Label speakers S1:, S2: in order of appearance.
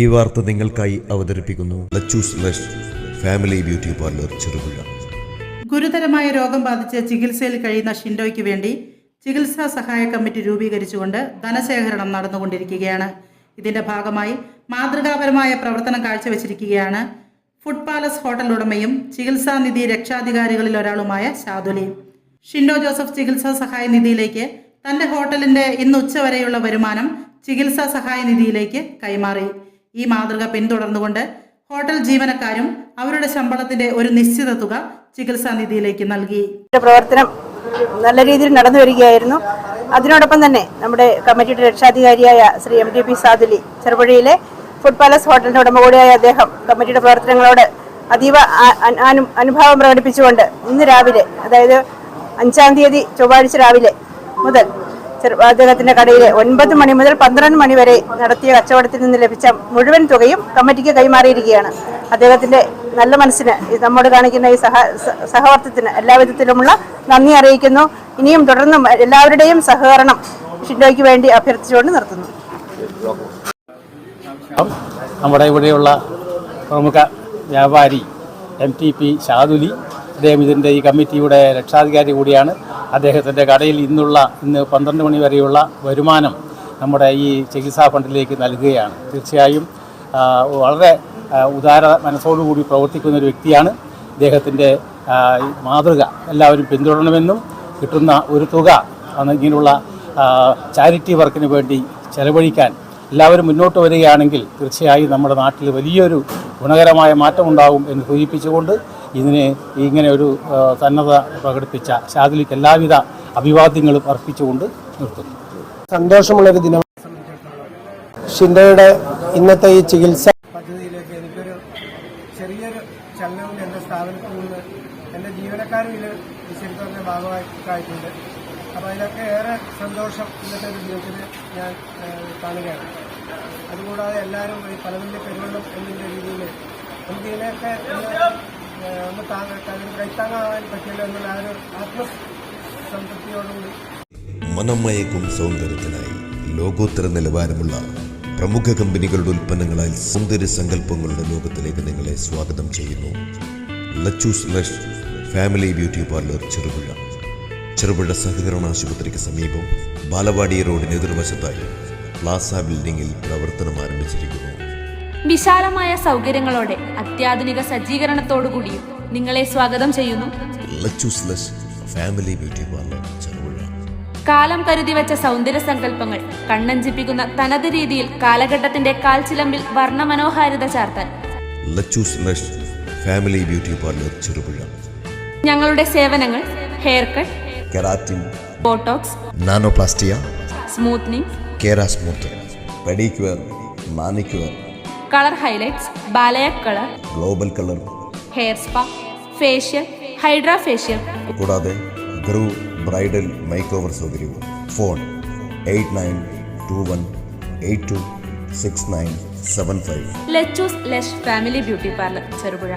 S1: ഈ വാർത്ത നിങ്ങൾക്കായി അവതരിപ്പിക്കുന്നു. ഫാമിലി ബ്യൂട്ടി പാർലർ ചെറുപുഴ
S2: ഗുരുതരമായ രോഗം ബാധിച്ച് ചികിത്സയിൽ കഴിയുന്ന ഷിൻഡോയ്ക്ക് വേണ്ടി ചികിത്സാ സഹായ കമ്മിറ്റി രൂപീകരിച്ചുകൊണ്ട് ധനശേഖരണം നടന്നുകൊണ്ടിരിക്കുകയാണ്. ഇതിന്റെ ഭാഗമായി മാതൃകാപരമായ പ്രവർത്തനം കാഴ്ചവെച്ചിരിക്കുകയാണ് ഫുഡ് പാലസ് ഹോട്ടൽ ഉടമയും ചികിത്സാ നിധി രക്ഷാധികാരികളിൽ ഒരാളുമായ ഷാദുലി ഷിൻഡോ ജോസഫ് ചികിത്സാ സഹായ നിധിയിലേക്ക് തന്റെ ഹോട്ടലിന്റെ ഇന്ന് ഉച്ചവരെയുള്ള വരുമാനം ചികിത്സാ സഹായ നിധിയിലേക്ക് കൈമാറി. ഈ മാതൃക പിന്തുടർന്നുകൊണ്ട് ഹോട്ടൽ ജീവനക്കാരും അവരുടെ ശമ്പളത്തിന്റെ ഒരു നിശ്ചിത തുക ചികിത്സാ നിധിയിലേക്ക് നൽകി
S3: പ്രവർത്തനം നല്ല രീതിയിൽ നടന്നു വരികയായിരുന്നു. അതിനോടൊപ്പം തന്നെ നമ്മുടെ കമ്മിറ്റിയുടെ രക്ഷാധികാരിയായ Shri M T P Saduli ചെറുപുഴയിലെ food palace ഹോട്ടലിന്റെ ഉടമ കൂടിയായ അദ്ദേഹം കമ്മിറ്റിയുടെ പ്രവർത്തനങ്ങളോട് അതീവ അനുഭാവം പ്രകടിപ്പിച്ചുകൊണ്ട് ഇന്ന് രാവിലെ അതായത് അഞ്ചാം തീയതി ചൊവ്വാഴ്ച രാവിലെ മുതൽ ചെറു അദ്ദേഹത്തിന്റെ കടയിലെ ഒൻപത് മണി മുതൽ പന്ത്രണ്ട് മണി വരെ നടത്തിയ കച്ചവടത്തിൽ നിന്ന് ലഭിച്ച മുഴുവൻ തുകയും കമ്മിറ്റിക്ക് കൈമാറിയിരിക്കുകയാണ്. അദ്ദേഹത്തിന്റെ നല്ല മനസ്സിന് നമ്മോട് കാണിക്കുന്ന ഈ സഹ സഹവർത്തിത്തിന് എല്ലാവിധത്തിലുമുള്ള നന്ദി അറിയിക്കുന്നു. ഇനിയും തുടർന്നും എല്ലാവരുടെയും സഹകരണം ഷിൻഡോയ്ക്ക് വേണ്ടി അഭ്യർത്ഥിച്ചുകൊണ്ട് നിർത്തുന്നു.
S4: നമ്മുടെ ഇവിടെയുള്ള പ്രമുഖ വ്യാപാരി എം ടി പി ഷാദുലി അദ്ദേഹം ഇതിന്റെ ഈ കമ്മിറ്റിയുടെ രക്ഷാധികാരി കൂടിയാണ്. അദ്ദേഹത്തിന്റെ കടയിൽ ഇന്നുള്ള ഇന്ന് പന്ത്രണ്ട് മണി വരെയുള്ള വരുമാനം നമ്മുടെ ഈ ചികിത്സാ ഫണ്ടിലേക്ക് നൽകുകയാണ്. തീർച്ചയായും വളരെ ഉദാര മനസ്സോടുകൂടി പ്രവർത്തിക്കുന്ന ഒരു വ്യക്തിയാണ് അദ്ദേഹത്തിന്റെ മാതൃക. എല്ലാവരും പിന്തുടരണമെന്നും കിട്ടുന്ന ഒരു തുക ഇങ്ങനെയുള്ള ചാരിറ്റി വർക്കിന് വേണ്ടി ചെലവഴിക്കാൻ എല്ലാവരും മുന്നോട്ട് വരികയാണെങ്കിൽ തീർച്ചയായും നമ്മുടെ നാട്ടിൽ വലിയൊരു ഗുണകരമായ മാറ്റമുണ്ടാകും എന്ന് സൂചിപ്പിച്ചുകൊണ്ട് ഇതിന് ഇങ്ങനെ ഒരു സന്നദ്ധ പ്രകടിപ്പിച്ച ഷാദിലിക്ക് എല്ലാവിധ അഭിവാദ്യങ്ങളും അർപ്പിച്ചുകൊണ്ട് നിർത്തുന്നു.
S5: സന്തോഷമുള്ളൊരു ദിനം. ഷിൻഡയുടെ ഇന്നത്തെ ഈ ചികിത്സ
S6: പദ്ധതിയിലേക്ക് എനിക്കൊരു ചെറിയൊരു ചലനവും എന്റെ സ്ഥാപനത്തിൽ നിന്ന് എന്റെ ജീവനക്കാരും ഇതിൽ ശരിക്കും ഭാഗമായിട്ടുണ്ട് അപ്പോൾ അതിലൊക്കെ ഏറെ സന്തോഷം ഇന്നത്തെ ഒരു ദിനത്തിൽ ഞാൻ കാണുകയാണ്. അതുകൂടാതെ എല്ലാവരും ഈ പലതിന്റെ പെരുവെള്ളം എന്നതിന്റെ രീതിയിൽ നമുക്ക് ഇതിനെയൊക്കെ ഒന്ന് കൈത്താങ്ങാവാൻ പറ്റില്ല എന്നുള്ള ആ ഒരു ആത്മസംതൃപ്തിയോടുകൂടി.
S1: മനമയക്കും സൗന്ദര്യത്തിനായി ലോകോത്തര നിലവാരമുള്ള പ്രമുഖ കമ്പനികളുടെ ഉൽപ്പന്നങ്ങളാൽ സൗന്ദര്യ സങ്കല്പങ്ങളുടെ ലോകത്തിലേക്ക് നിങ്ങളെ സ്വാഗതം ചെയ്യുന്നു. Lachu's lush family beauty parlour Cherupuzha. Cherupuzha സഹകരണ ആശുപത്രിക്ക് സമീപം ബാലവാടി റോഡിന് എതിർവശത്തായി പ്ലാസ ബിൽഡിംഗിൽ പ്രവർത്തനം ആരംഭിച്ചിരിക്കുന്നു.
S7: വിശാലമായ സൗകര്യങ്ങളോടെ അത്യാധുനിക സജ്ജീകരണത്തോടുകൂടിയും നിങ്ങളെ സ്വാഗതം ചെയ്യുന്നു.
S1: ഫാമിലി ബ്യൂട്ടി
S7: കാലം കരുതി വെച്ച സൗന്ദര്യ സങ്കല്പങ്ങൾ കണ്ണഞ്ചിപ്പിക്കുന്ന തനത് രീതിയിൽ കാലഘട്ടത്തിന്റെ കാൽച്ചിലമ്പിൽ വർണമനോഹാരിത ചാർത്താൻ.
S1: Family beauty parlour Cherupuzha.
S7: ഞങ്ങളുടെ സേവനങ്ങൾ hair cut
S1: keratin
S7: botox
S1: nanoplastia
S7: smoothening
S1: kera smooth pedicure manicure
S7: colour highlights balayage colour
S1: global colour
S7: hair spa facial hydra facial
S1: കൂടാതെ ഗ്രൂ ബ്രൈഡൽ മേക്ക് ഓവർ സൗകര്യവും. Phone eight nine two one eight two six nine seven five
S7: Lachu's lush family beauty parlour Cherupuzha.